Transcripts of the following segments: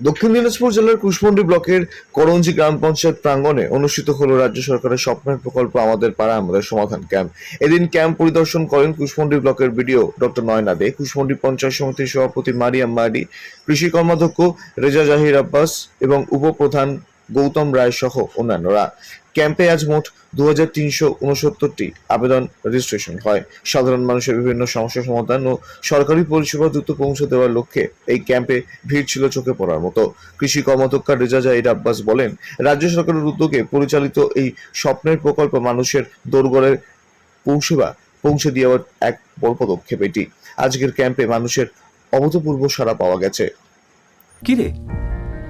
দক্ষিণ দিনাজপুর জেলার কুশমন্ডি ব্লকের করঞ্জি গ্রাম পঞ্চায়েত প্রাঙ্গনে অনুষ্ঠিত হলো রাজ্য সরকারের স্বপ্নের প্রকল্প আমাদের পাড়া আমাদের সমাধান ক্যাম্প। এদিন ক্যাম্প পরিদর্শন করেন কুশমন্ডি ব্লকের বিডিও ডক্টর নয়না দে কুশমন্ডি পঞ্চায়েত সমিতির সভাপতি মারিয়াম মারি কৃষি কর্মাধ্যক্ষ রেজা জাহির আব্বাস এবং উপপ্রধান গৌতম রায় সহ অন্যান্যরা। ক্যাম্পে আজ মোট দু আবেদন রেজিস্ট্রেশন হয়। সাধারণ মানুষের বিভিন্ন সমস্যা সমাধান ও সরকারি পরিষেবা দ্রুত পৌঁছে দেওয়ার লক্ষ্যে এই ক্যাম্পে ভিড় ছিল চোখে পড়ার মতো। কৃষি কর্মদক্ষ রেজা জাহির আব্বাস বলেন, রাজ্য সরকারের উদ্যোগে পরিচালিত এই স্বপ্নের প্রকল্প মানুষের দোরগড়ের পৌঁছেবা, পৌঁছে দেওয়ার এক বড় পদক্ষেপ এটি। আজকের ক্যাম্পে মানুষের অভূতপূর্ব সাড়া পাওয়া গেছে। কিরে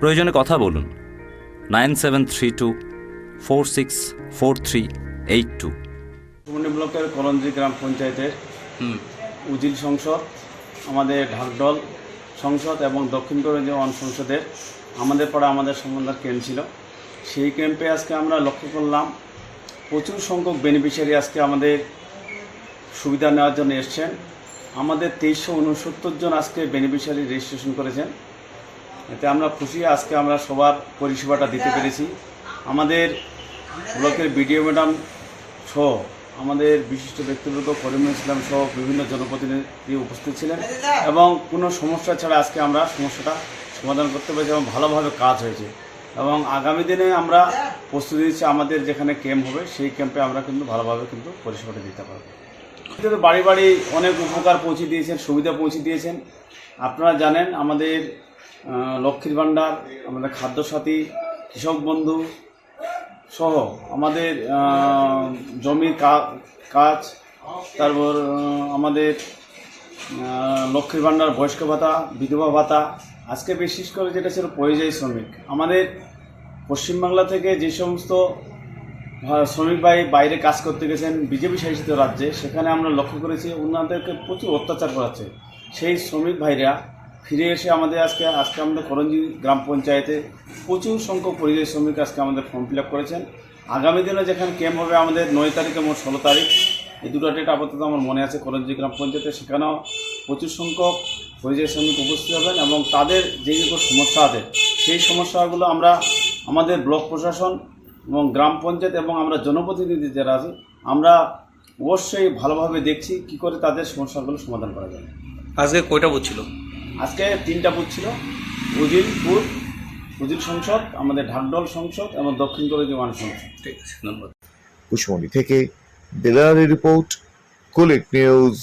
প্রয়োজনে কথা বলুন। Nine seven three two four six four three eight two. ব্লকের করঞ্জি গ্রাম পঞ্চায়েতের উজিল সংসদ আমাদের ঢাকডল সংসদ এবং দক্ষিণ করঞ্জি ওয়ান সংসদের আমাদের পাড়া আমাদের সম্বন্ধে ক্যাম্প ছিল। সেই ক্যাম্পে আজকে আমরা লক্ষ্য করলাম প্রচুর সংখ্যক বেনিফিশিয়ারি আজকে আমাদের সুবিধা নেওয়ার জন্য এসছেন। আমাদের তেইশশো উনসত্তর জন আজকে বেনিফিশিয়ারি রেজিস্ট্রেশন করেছেন। এতে আমরা খুশি আজকে আমরা সবার পরিষেবাটা দিতে পেরেছি। আমাদের ব্লকের বিডিও ম্যাডাম সহ আমাদের বিশিষ্ট ব্যক্তিবর্গ করিমুল ইসলাম সহ বিভিন্ন জনপ্রতিনিধি উপস্থিত ছিলেন এবং কোনো সমস্যা ছাড়া আজকে আমরা সমস্যাটা সমাধান করতে পেরেছি এবং ভালোভাবে কাজ হয়েছে। এবং আগামী দিনে আমরা প্রস্তুতি দিচ্ছি আমাদের যেখানে ক্যাম্প হবে সেই ক্যাম্পে আমরা কিন্তু ভালোভাবে কিন্তু পরিষেবাটা দিতে পারব। বাড়ি বাড়ি অনেক উপকার পৌঁছে দিয়েছেন সুবিধা পৌঁছে দিয়েছেন। আপনারা জানেন আমাদের লক্ষ্মীর ভাণ্ডার, আমাদের খাদ্যসাথী, কৃষক বন্ধু সহ আমাদের জমির কাজ, তারপর আমাদের লক্ষ্মীর ভাণ্ডার, বয়স্ক ভাতা, বিধবা ভাতা, আজকে বিশেষ করে যেটা ছিল পরিযায়ী শ্রমিক। আমাদের পশ্চিমবাংলা থেকে যে সমস্ত শ্রমিক ভাই বাইরে কাজ করতে গেছেন বিজেপি শাসিত রাজ্যে, সেখানে আমরা লক্ষ্য করেছি, ওনাদেরকে প্রচুর অত্যাচার করাচ্ছে। সেই শ্রমিক ভাইরা ফিরে এসে আমাদের আজকে আজকে আমাদের করঞ্জি গ্রাম পঞ্চায়েতে প্রচুর সংখ্যক পরিযায়ী শ্রমিক আজকে আমাদের ফর্ম ফিল করেছেন। আগামী দিনে যেখানে ক্যাম্প হবে আমাদের নয় তারিখ এবং ষোলো তারিখ। এই দুটো ডেট আপাতত আমার মনে আছে করঞ্জি গ্রাম পঞ্চায়েতে। সেখানেও প্রচুর সংখ্যক পরিযায়ী শ্রমিক উপস্থিত হবেন এবং তাদের যে যে সমস্যা আছে, সেই সমস্যাগুলো আমরা আমাদের ব্লক প্রশাসন এবং গ্রাম পঞ্চায়েত এবং আমরা জনপ্রতিনিধি যারা আছি, আমরা অবশ্যই ভালোভাবে দেখছি কি করে তাদের সমস্যাগুলো সমাধান করা যায়। আজকে কয়টা বুথ ছিল? আজকে তিনটা বুথ ছিল। উজিল সংসদ আমাদের ঢাকডল সংসদ এবং দক্ষিণ কলেজ ওয়ান সংসদ। ঠিক আছে ধন্যবাদ। কুশমণি থেকে দিলারি রিপোর্ট কুলিক নিউজ